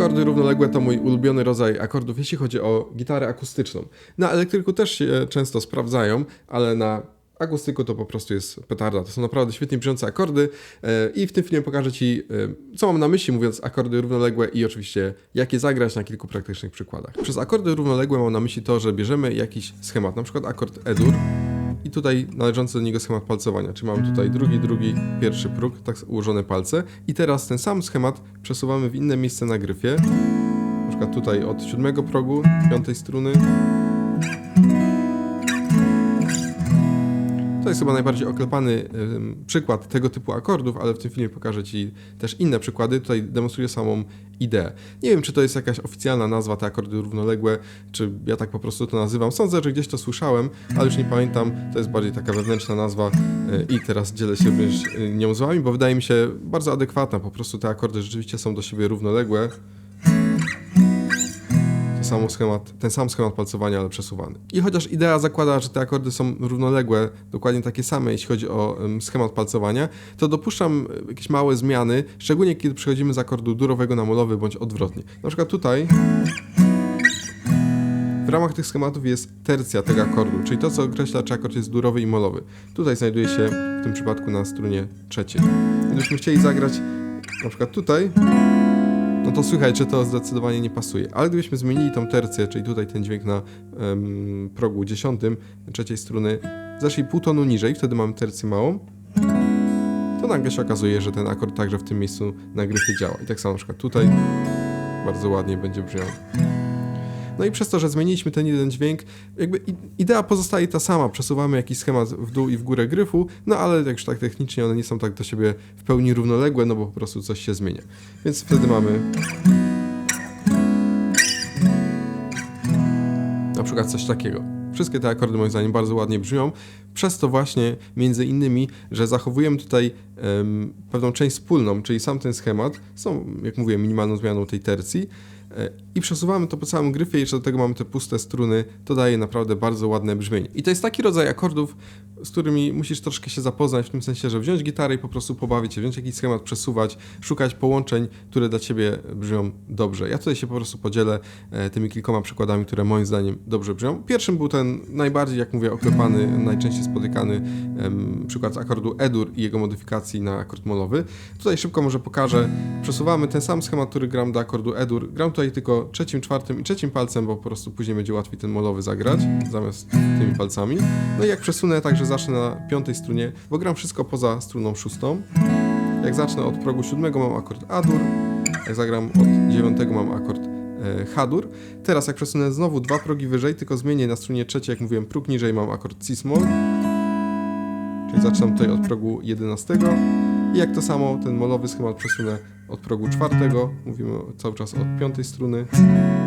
Akordy równoległe to mój ulubiony rodzaj akordów, jeśli chodzi o gitarę akustyczną. Na elektryku też się często sprawdzają, ale na akustyku to po prostu jest petarda. To są naprawdę świetnie brzmiące akordy e, i w tym filmie pokażę Ci, e, co mam na myśli mówiąc akordy równoległe i oczywiście jak je zagrać na kilku praktycznych przykładach. Przez akordy równoległe mam na myśli to, że bierzemy jakiś schemat, na przykład akord E-dur i tutaj należący do niego schemat palcowania, czyli mamy tutaj drugi, drugi, pierwszy próg, tak ułożone palce. I teraz ten sam schemat przesuwamy w inne miejsce na gryfie, na przykład tutaj od siódmego progu, piątej struny, To jest chyba najbardziej oklepany przykład tego typu akordów, ale w tym filmie pokażę Ci też inne przykłady. Tutaj demonstruję samą ideę. Nie wiem, czy to jest jakaś oficjalna nazwa, te akordy równoległe, czy ja tak po prostu to nazywam. Sądzę, że gdzieś to słyszałem, ale już nie pamiętam. To jest bardziej taka wewnętrzna nazwa yy, i teraz dzielę się również yy, nią z Wami, bo wydaje mi się bardzo adekwatna. Po prostu te akordy rzeczywiście są do siebie równoległe sam schemat, ten sam schemat palcowania, ale przesuwany. I chociaż idea zakłada, że te akordy są równoległe, dokładnie takie same, jeśli chodzi o schemat palcowania, to dopuszczam jakieś małe zmiany, szczególnie kiedy przechodzimy z akordu durowego na molowy, bądź odwrotnie. Na przykład tutaj w ramach tych schematów jest tercja tego akordu, czyli to, co określa, czy akord jest durowy i molowy. Tutaj znajduje się w tym przypadku na strunie trzeciej. Gdybyśmy chcieli zagrać na przykład tutaj, no to słychać, że to zdecydowanie nie pasuje. Ale gdybyśmy zmienili tą tercję, czyli tutaj ten dźwięk na um, progu dziesiątym, trzeciej struny, zeszli pół tonu niżej, wtedy mamy tercję małą, to nagle się okazuje, że ten akord także w tym miejscu na gryfie działa. I tak samo na przykład tutaj bardzo ładnie będzie brzmiał. No i przez to, że zmieniliśmy ten jeden dźwięk, jakby idea pozostaje ta sama. Przesuwamy jakiś schemat w dół i w górę gryfu, no ale jak już tak technicznie one nie są tak do siebie w pełni równoległe, no bo po prostu coś się zmienia. Więc wtedy mamy na przykład coś takiego. Wszystkie te akordy moim zdaniem bardzo ładnie brzmią, przez to właśnie między innymi, że zachowujemy tutaj um, pewną część wspólną, czyli sam ten schemat, są, jak mówiłem, minimalną zmianą tej tercji, i przesuwamy to po całym gryfie jeszcze do tego mamy te puste struny, to daje naprawdę bardzo ładne brzmienie. I to jest taki rodzaj akordów, z którymi musisz troszkę się zapoznać, w tym sensie, że wziąć gitarę i po prostu pobawić się, wziąć jakiś schemat, przesuwać, szukać połączeń, które dla Ciebie brzmią dobrze. Ja tutaj się po prostu podzielę e, tymi kilkoma przykładami, które moim zdaniem dobrze brzmią. Pierwszym był ten najbardziej, jak mówię, oklepany, najczęściej spotykany przykład akordu E-dur i jego modyfikacji na akord molowy. Tutaj szybko może pokażę. Przesuwamy ten sam schemat, który gram do akordu E-dur. Gram tutaj tylko trzecim, czwartym i trzecim palcem, bo po prostu później będzie łatwiej ten molowy zagrać, zamiast tymi palcami. No i jak przesunę, także zacznę na piątej strunie, bo gram wszystko poza struną szóstą. Jak zacznę od progu siódmego mam akord A-dur, jak zagram od dziewiątego mam akord e, H-dur. Teraz jak przesunę znowu dwa progi wyżej, tylko zmienię na strunie trzeciej, jak mówiłem, próg niżej mam akord C-small. Czyli zaczynam tutaj od progu 11 i jak to samo ten molowy schemat przesunę od progu czwartego, mówimy cały czas od piątej struny,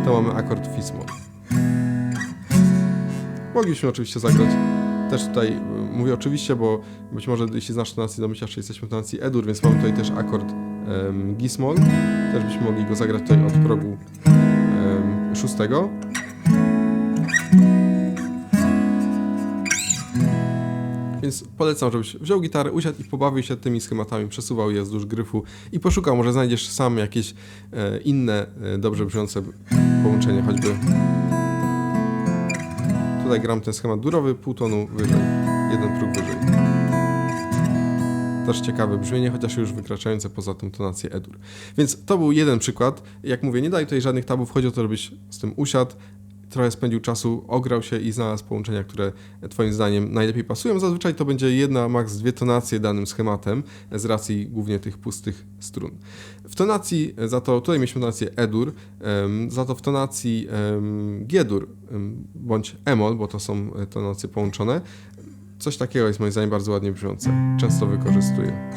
to mamy akord Fi-small. Mogliśmy oczywiście zagrać też tutaj, y, mówię oczywiście, bo być może jeśli znasz tonację, domyślasz że jesteśmy w tonacji E-dur, więc mamy tutaj też akord um, Gi-small. Też byśmy mogli go zagrać tutaj od progu um, szóstego. Więc polecam, żebyś wziął gitarę, usiadł i pobawił się tymi schematami, przesuwał je wzdłuż gryfu i poszukał, może znajdziesz sam jakieś e, inne e, dobrze brzmiące połączenia, choćby tutaj gram ten schemat durowy, pół tonu wyżej, jeden próg wyżej. Też ciekawe brzmienie, chociaż już wykraczające poza tą tonację E-dur. Więc to był jeden przykład. Jak mówię, nie daj tutaj żadnych tabów, chodzi o to, żebyś z tym usiadł, trochę spędził czasu, ograł się i znalazł połączenia, które Twoim zdaniem najlepiej pasują. Zazwyczaj to będzie jedna, maks dwie tonacje danym schematem, z racji głównie tych pustych strun. W tonacji, za to tutaj mieliśmy tonację E-dur, za to w tonacji G-dur bądź E-moll, bo to są tonacje połączone, coś takiego jest moim zdaniem bardzo ładnie brzmiące. Często wykorzystuję.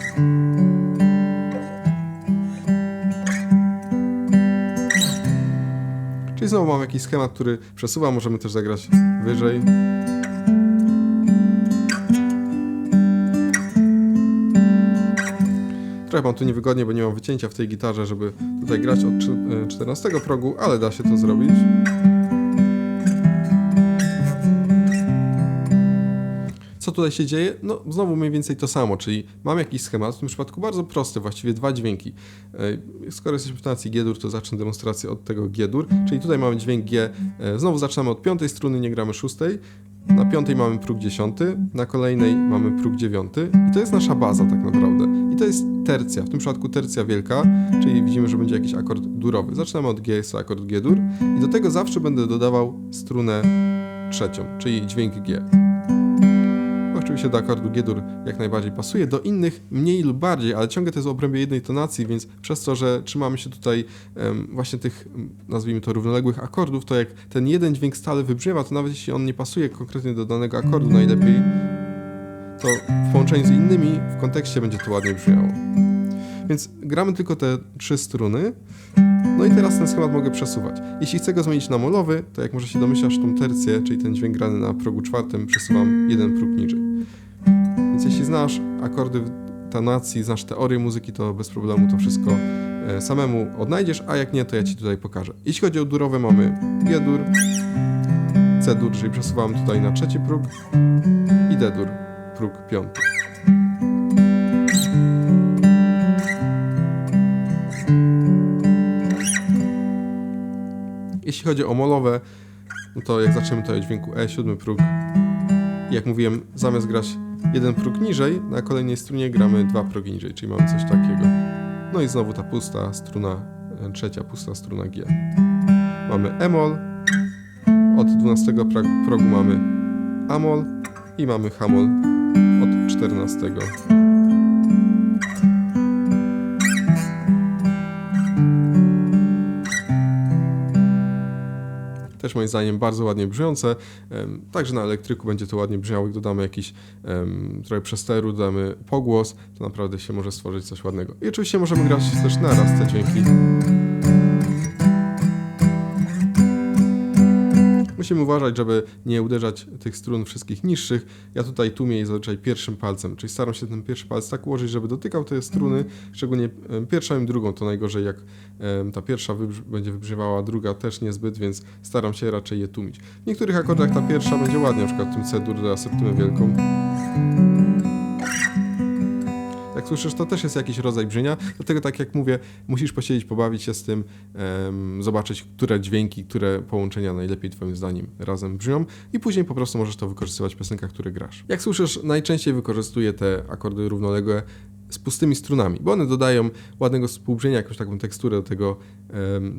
Czyli znowu mam jakiś schemat, który przesuwa, możemy też zagrać wyżej. Trochę mam tu niewygodnie, bo nie mam wycięcia w tej gitarze, żeby tutaj grać od 14 e, progu, ale da się to zrobić. Tutaj się dzieje? No, znowu mniej więcej to samo, czyli mam jakiś schemat, w tym przypadku bardzo prosty, właściwie dwa dźwięki. E, Skoro jesteśmy w tonacji G-dur, to zacznę demonstrację od tego G-dur, czyli tutaj mamy dźwięk G, e, znowu zaczynamy od piątej struny, nie gramy szóstej, na piątej mamy próg dziesiąty, na kolejnej mamy próg dziewiąty i to jest nasza baza tak naprawdę. I to jest tercja, w tym przypadku tercja wielka, czyli widzimy, że będzie jakiś akord durowy. Zaczynamy od G, jest to akord G-dur i do tego zawsze będę dodawał strunę trzecią, czyli dźwięk G. Oczywiście do akordu G-dur jak najbardziej pasuje, do innych mniej lub bardziej, ale ciągle to jest w obrębie jednej tonacji, więc przez to, że trzymamy się tutaj właśnie tych, nazwijmy to, równoległych akordów, to jak ten jeden dźwięk stale wybrzmiewa, to nawet jeśli on nie pasuje konkretnie do danego akordu najlepiej, to w połączeniu z innymi w kontekście będzie to ładnie brzmiało. Więc gramy tylko te trzy struny. No i teraz ten schemat mogę przesuwać. Jeśli chcę go zmienić na molowy, to jak może się domyślasz, tą tercję, czyli ten dźwięk grany na progu czwartym, przesuwam jeden próg niżej. Jeśli znasz akordy w tonacji, znasz teorię muzyki, to bez problemu to wszystko e, samemu odnajdziesz, a jak nie, to ja Ci tutaj pokażę. Jeśli chodzi o durowe, mamy G-dur, C-dur, czyli przesuwam tutaj na trzeci próg i D-dur, próg piąty. Jeśli chodzi o molowe, no to jak zaczniemy tutaj od dźwięku E, siódmy próg. Jak mówiłem, zamiast grać jeden próg niżej, na kolejnej strunie gramy dwa progi niżej, czyli mamy coś takiego. No i znowu ta pusta struna, e, trzecia pusta struna G. Mamy E-moll, od 12 prag- progu mamy A-moll i mamy H-moll od 14. Też moim zdaniem bardzo ładnie brzmiące. Także na elektryku będzie to ładnie brzmiało, dodamy jakiś trochę przesteru, dodamy pogłos, to naprawdę się może stworzyć coś ładnego. I oczywiście możemy grać też naraz te dźwięki. Musimy uważać, żeby nie uderzać tych strun wszystkich niższych. Ja tutaj tłumię je zazwyczaj pierwszym palcem, czyli staram się ten pierwszy palec tak ułożyć, żeby dotykał te struny, szczególnie em, pierwszą i drugą, to najgorzej jak ta pierwsza wybrz- będzie wybrzmiewała, druga też niezbyt, więc staram się raczej je tłumić. W niektórych akordach ta pierwsza będzie ładnie, na przykład w tym C-dur do septymę wielką. Słyszysz, to też jest jakiś rodzaj brzmienia, dlatego tak jak mówię, musisz posiedzieć, pobawić się z tym, em, zobaczyć, które dźwięki, które połączenia najlepiej twoim zdaniem razem brzmią i później po prostu możesz to wykorzystywać w piosenkach, które grasz. Jak słyszysz, najczęściej wykorzystuję te akordy równoległe z pustymi strunami, bo one dodają ładnego współbrzmienia, jakąś taką teksturę do tego,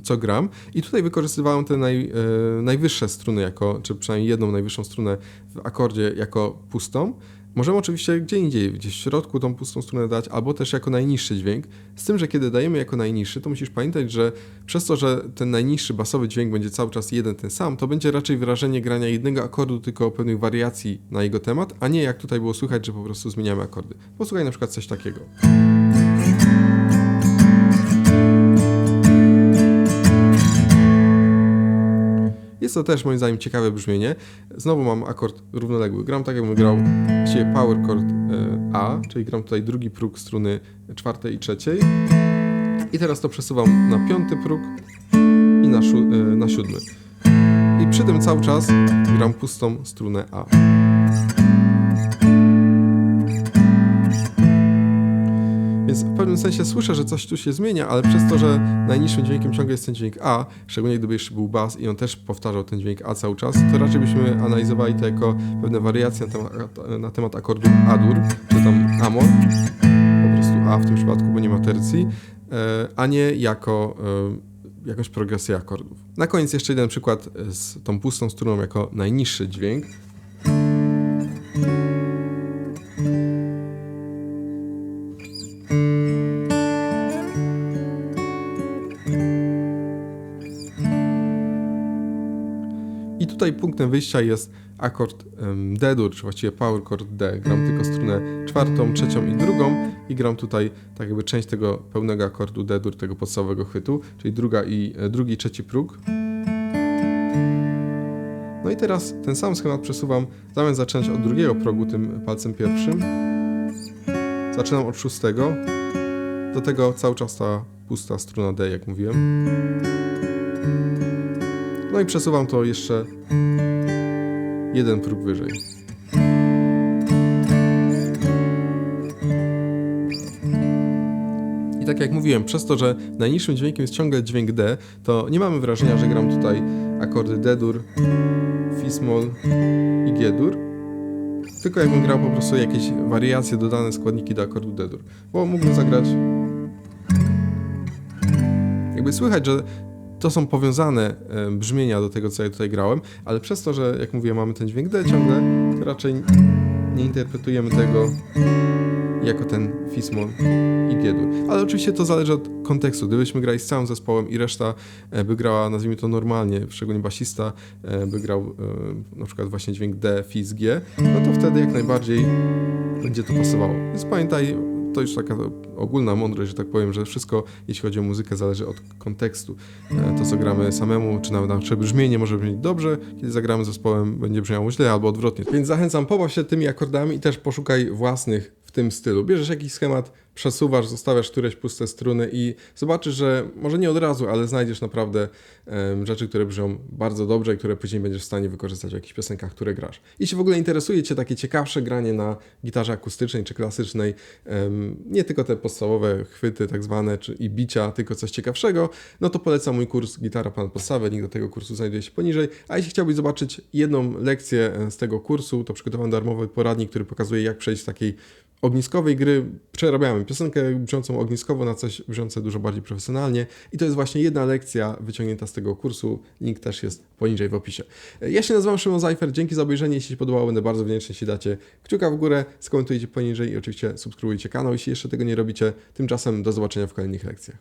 co gram. I tutaj wykorzystywałem te naj, e, najwyższe struny, jako, czy przynajmniej jedną najwyższą strunę w akordzie jako pustą. Możemy oczywiście gdzie indziej, gdzieś w środku tą pustą strunę dać, albo też jako najniższy dźwięk. Z tym, że kiedy dajemy jako najniższy, to musisz pamiętać, że przez to, że ten najniższy basowy dźwięk będzie cały czas jeden ten sam, to będzie raczej wyrażenie grania jednego akordu, tylko pewnych wariacji na jego temat, a nie jak tutaj było słychać, że po prostu zmieniamy akordy. Posłuchaj na przykład coś takiego. Jest to też moim zdaniem ciekawe brzmienie. Znowu mam akord równoległy. Gram tak jakbym grał właściwie power chord e, A, czyli gram tutaj drugi próg struny czwartej i trzeciej. I teraz to przesuwam na piąty próg i na, e, na siódmy. I przy tym cały czas gram pustą strunę A. w pewnym sensie słyszę, że coś tu się zmienia, ale przez to, że najniższym dźwiękiem ciągle jest ten dźwięk A, szczególnie gdyby jeszcze był bas i on też powtarzał ten dźwięk A cały czas, to raczej byśmy analizowali to jako pewne wariacje na temat, na temat akordu A-dur, czy tam Amor, po prostu A w tym przypadku, bo nie ma tercji, e, a nie jako e, jakąś progresję akordów. Na koniec jeszcze jeden przykład z tą pustą struną jako najniższy dźwięk. Punktem wyjścia jest akord em, D-dur, czy właściwie power chord D. Gram tylko strunę czwartą, trzecią i drugą i gram tutaj tak jakby część tego pełnego akordu D-dur, tego podstawowego chwytu, czyli druga i, e, drugi i trzeci próg. No i teraz ten sam schemat przesuwam, zamiast zacząć od drugiego progu tym palcem pierwszym, zaczynam od szóstego, do tego cały czas ta pusta struna D, jak mówiłem. No i przesuwam to jeszcze jeden próg wyżej. I tak jak mówiłem, przez to, że najniższym dźwiękiem jest ciągle dźwięk D, to nie mamy wrażenia, że gram tutaj akordy D-dur, Fismol i G-dur, tylko jakbym grał po prostu jakieś wariacje, dodane składniki do akordu D-dur, bo mógłbym zagrać... Jakby słychać, że to są powiązane e, brzmienia do tego, co ja tutaj grałem, ale przez to, że jak mówiłem, mamy ten dźwięk D ciągle, to raczej nie interpretujemy tego jako ten Fismol i G-dur. Ale oczywiście to zależy od kontekstu. Gdybyśmy grali z całym zespołem i reszta e, by grała, nazwijmy to normalnie, szczególnie basista e, by grał na przykład właśnie dźwięk D, Fis, G, no to wtedy jak najbardziej będzie to pasowało. Więc pamiętaj, to już taka ogólna mądrość, że tak powiem, że wszystko, jeśli chodzi o muzykę, zależy od kontekstu. E, To, co gramy samemu, czy nawet nasze brzmienie może brzmieć dobrze, kiedy zagramy zespołem, będzie brzmiało źle, albo odwrotnie. Więc zachęcam, pobaw się tymi akordami i też poszukaj własnych w tym stylu. Bierzesz jakiś schemat, przesuwasz, zostawiasz któreś puste struny i zobaczysz, że może nie od razu, ale znajdziesz naprawdę rzeczy, które brzmią bardzo dobrze i które później będziesz w stanie wykorzystać w jakichś piosenkach, które grasz. Jeśli w ogóle interesuje Cię takie ciekawsze granie na gitarze akustycznej czy klasycznej, nie tylko te podstawowe chwyty tak zwane czy, i bicia, tylko coś ciekawszego, no to polecam mój kurs Gitara Pan Podstawę, link do tego kursu znajduje się poniżej, a jeśli chciałbyś zobaczyć jedną lekcję e, z tego kursu, to przygotowałem darmowy poradnik, który pokazuje jak przejść z takiej ogniskowej gry. Przerabiamy piosenkę brzmiącą ogniskowo na coś brzmiące dużo bardziej profesjonalnie i to jest właśnie jedna lekcja wyciągnięta z tego kursu. Link też jest poniżej w opisie. Ja się nazywam Szymon Zajfer, dzięki za obejrzenie, jeśli się podobało będę bardzo wdzięczny, jeśli dacie kciuka w górę, skomentujcie poniżej i oczywiście subskrybujcie kanał, jeśli jeszcze tego nie robicie. Tymczasem do zobaczenia w kolejnych lekcjach.